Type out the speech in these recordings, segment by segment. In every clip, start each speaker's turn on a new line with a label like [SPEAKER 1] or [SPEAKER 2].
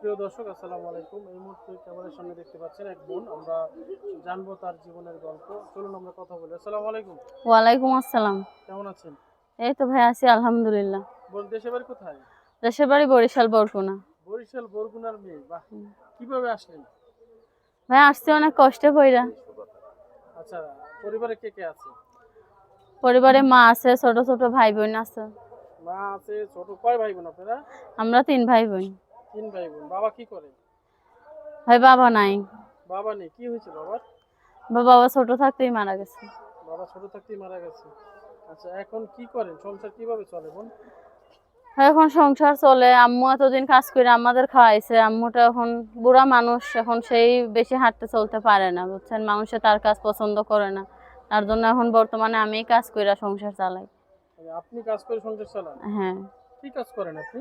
[SPEAKER 1] সুপ্রিয় দর্শক আসসালামু আলাইকুম। এই মুহূর্তে ক্যামেরার সামনে দেখতে পাচ্ছেন এক বোন। আমরা জানব তার জীবনের গল্প। চলুন আমরা কথা বলি। আসসালামু আলাইকুম।
[SPEAKER 2] ওয়ালাইকুম আসসালাম।
[SPEAKER 1] কেমন আছেন?
[SPEAKER 2] এই তো ভাই আছি আলহামদুলিল্লাহ।
[SPEAKER 1] বোন দেশে বাড়ি কোথায়?
[SPEAKER 2] দেশের বাড়ি বরিশাল বরগুনা।
[SPEAKER 1] বরিশাল বরগুনার মেয়ে। বাহ! কীভাবে আসলেন?
[SPEAKER 2] ভাই আসতে অনেক কষ্টে পইরা।
[SPEAKER 1] আচ্ছা পরিবারে কে কে আছে?
[SPEAKER 2] পরিবারে মা আছে ছোট ছোট ভাই বোন আছে।
[SPEAKER 1] মা আছে ছোট কয় ভাই বোন আপনারা?
[SPEAKER 2] আমরা তিন ভাই বোন।
[SPEAKER 1] তিন ভাই বোন বাবা কি করে?
[SPEAKER 2] ভাই বাবা নাই।
[SPEAKER 1] বাবা নেই কি হয়েছে বাবার?
[SPEAKER 2] বাবা ছোট থাকতেই মারা গেছে।
[SPEAKER 1] বাবা ছোট থাকতেই মারা গেছে। আচ্ছা এখন কি করেন? সংসার কীভাবে চলে বোন?
[SPEAKER 2] এখন সংসার চলে। আম্মু এতদিন কাজ করে আমাদের খাওয়াইছে। আম্মুটা এখন বুড়া মানুষ এখন সেই বেশি হাঁটতে চলতে পারে না বুঝছেন? মানুষে তার কাজ পছন্দ করে না। তার জন্য এখন বর্তমানে আমি কাজ করে সংসার চালাই।
[SPEAKER 1] আপনি কাজ করে সংসার চালান?
[SPEAKER 2] হ্যাঁ।
[SPEAKER 1] কি কাজ করেন আপনি?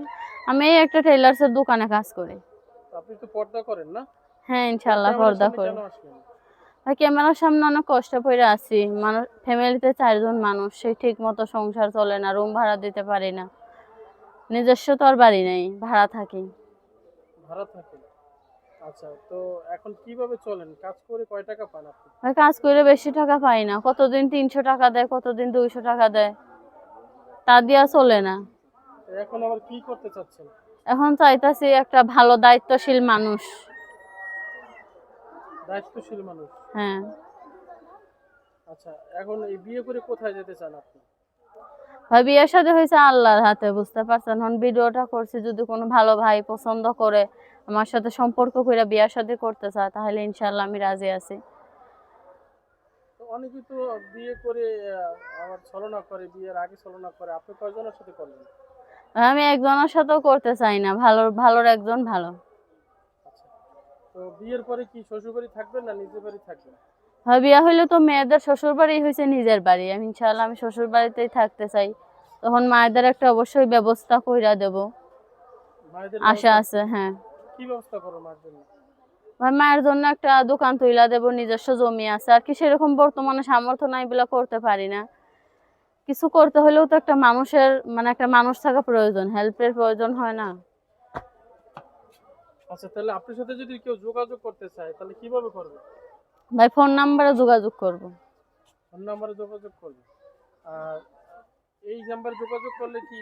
[SPEAKER 2] আমি একটা টেইলার্সের দোকানে কাজ করি।
[SPEAKER 1] আপনি তো পর্দা করেন না?
[SPEAKER 2] হ্যাঁ ইনশাল্লাহ পর্দা করি। ভাই ক্যামেরার সামনে অনেক কষ্ট পড়ে আছি। মানুষ ফ্যামিলিতে চারজন মানুষ সেই ঠিক মতো সংসার চলে না রুম ভাড়া দিতে পারি না। নিজস্ব তো আর বাড়ি নেই ভাড়া থাকি
[SPEAKER 1] ভাড়া থাকেন আচ্ছা তো এখন কীভাবে চলেন? কাজ করে কয় টাকা পান আপনি?
[SPEAKER 2] ভাই কাজ করে বেশি টাকা পাই না। কতদিন তিনশো টাকা দেয় কতদিন দুইশো টাকা দেয়? তা দিয়া চলে না।
[SPEAKER 1] এখন আবার কি করতে চাচ্ছেন?
[SPEAKER 2] এখন চাইতাছি একটা ভালো দায়িত্বশীল মানুষ।
[SPEAKER 1] দায়িত্বশীল মানুষ?
[SPEAKER 2] হ্যাঁ।
[SPEAKER 1] আচ্ছা এখন এই বিয়ে করে কোথায় যেতে চান আপনি?
[SPEAKER 2] ভাই বিয়ের সাথে হয়েছে আল্লাহর হাতে বুঝতে পারছেন? এখন ভিডিওটা করছি যদি কোনো ভালো ভাই পছন্দ করে আমার সাথে সম্পর্ক করে বিয়ের সাথে করতে চায় তাহলে ইনশাল্লাহ আমি রাজি আছি।
[SPEAKER 1] তো অনেকেই তো বিয়ে করে আবার ছলনা করে বিয়ের আগে ছলনা করে। আপনি কয়জনের সাথে করলেন?
[SPEAKER 2] আমি একজনের সাথেও করতে চাই না। ভালো ভালোর একজন ভালো।
[SPEAKER 1] আচ্ছা। তো বিয়ের পরে কি শ্বশুর বাড়ি থাকবেন না নিজের বাড়ি থাকবেন?
[SPEAKER 2] হয় বিয়ে হইলে তো মেয়েদের শ্বশুর বাড়ি হয়েছে নিজের বাড়ি। আমি ইনশাল্লাহ আমি শ্বশুর বাড়িতেই থাকতে চাই। তখন মায়েদের একটা অবশ্যই ব্যবস্থা কইরা দেব। আশা আছে হ্যাঁ।
[SPEAKER 1] কি ব্যবস্থা করো মার জন্য?
[SPEAKER 2] ভাই মায়ের জন্য একটা দোকান তুইলা দেব নিজস্ব জমি আছে। আর কি সেরকম বর্তমানে সামর্থ্য নাই বলে করতে পারি না। কিছু করতে হলেও তো একটা মানুষের মানে একটা মানুষ থাকা প্রয়োজন হেল্পের প্রয়োজন হয় না।
[SPEAKER 1] আচ্ছা তাহলে আপনার সাথে যদি কেউ যোগাযোগ করতে চায় তাহলে কীভাবে করবে?
[SPEAKER 2] ভাই ফোন নাম্বারে যোগাযোগ করব।
[SPEAKER 1] ফোন নাম্বারে যোগাযোগ করবে? আর এই নাম্বারে যোগাযোগ করলে কি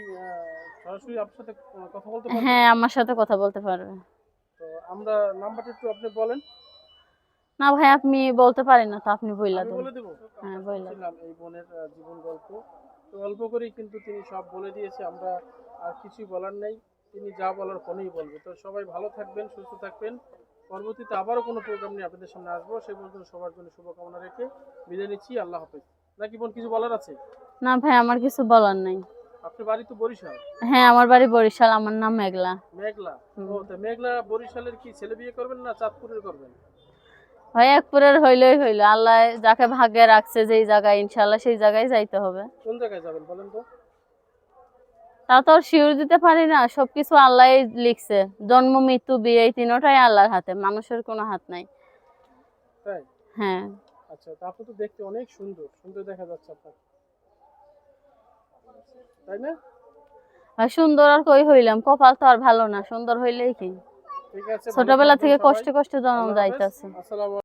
[SPEAKER 1] সরাসরি আপনার সাথে কথা বলতে পারবে?
[SPEAKER 2] হ্যাঁ আমার সাথে কথা বলতে পারবে।
[SPEAKER 1] তো আমরা নাম্বারটা একটু আপনি বলেন।
[SPEAKER 2] না ভাই আপনি বলতে পারেন না তো আপনি বইলা দেন। হ্যাঁ বইলা
[SPEAKER 1] এই বোনের জীবন গল্প। তো অল্প করেই কিন্তু তিনি সব বলে দিয়েছে আমরা আর কিছুই বলার নেই। তিনি যা বলার ফোনেই বলবে। তো সবাই ভালো থাকবেন সুস্থ থাকবেন। পরবর্তীতে আবারও কোনো প্রোগ্রাম নিয়ে আপনাদের সামনে আসব। সেই পর্যন্ত সবার জন্য শুভকামনা রেখে বিদায় নিচ্ছি। আল্লাহ হাফেজ। নাকি বোন কিছু বলার আছে?
[SPEAKER 2] না ভাই আমার কিছু বলার নাই।
[SPEAKER 1] আপনার বাড়ি তো বরিশাল।
[SPEAKER 2] হ্যাঁ আমার বাড়ি বরিশাল আমার নাম মেঘলা।
[SPEAKER 1] মেঘলা। ও তো মেঘলা বরিশালের কি ছেলে বিয়ে করবেন না চাঁদপুরের করবেন?
[SPEAKER 2] ভাই একপুরের হইলেই হইল। আল্লাহ যাকে ভাগ্যে রাখছে যেই জায়গায় ইনশাল্লাহ সেই জায়গায় যাইতে হবে।
[SPEAKER 1] কোন জায়গায় যাবেন বলেন তো?
[SPEAKER 2] তা তো আর শিওর দিতে পারি না সবকিছু আল্লাহ লিখছে। জন্ম মৃত্যু বিয়ে এই তিনোটাই আল্লাহর হাতে মানুষের কোনো হাত নাই। হ্যাঁ।
[SPEAKER 1] আচ্ছা আপনি তো দেখতে অনেক সুন্দর সুন্দর দেখা যাচ্ছে তাই না?
[SPEAKER 2] সুন্দর আর কই হইলাম? কপাল তো আর ভালো না সুন্দর হইলেই কি? ছোটবেলা থেকে। কষ্টে কষ্টে জন্ম যাইতেছে।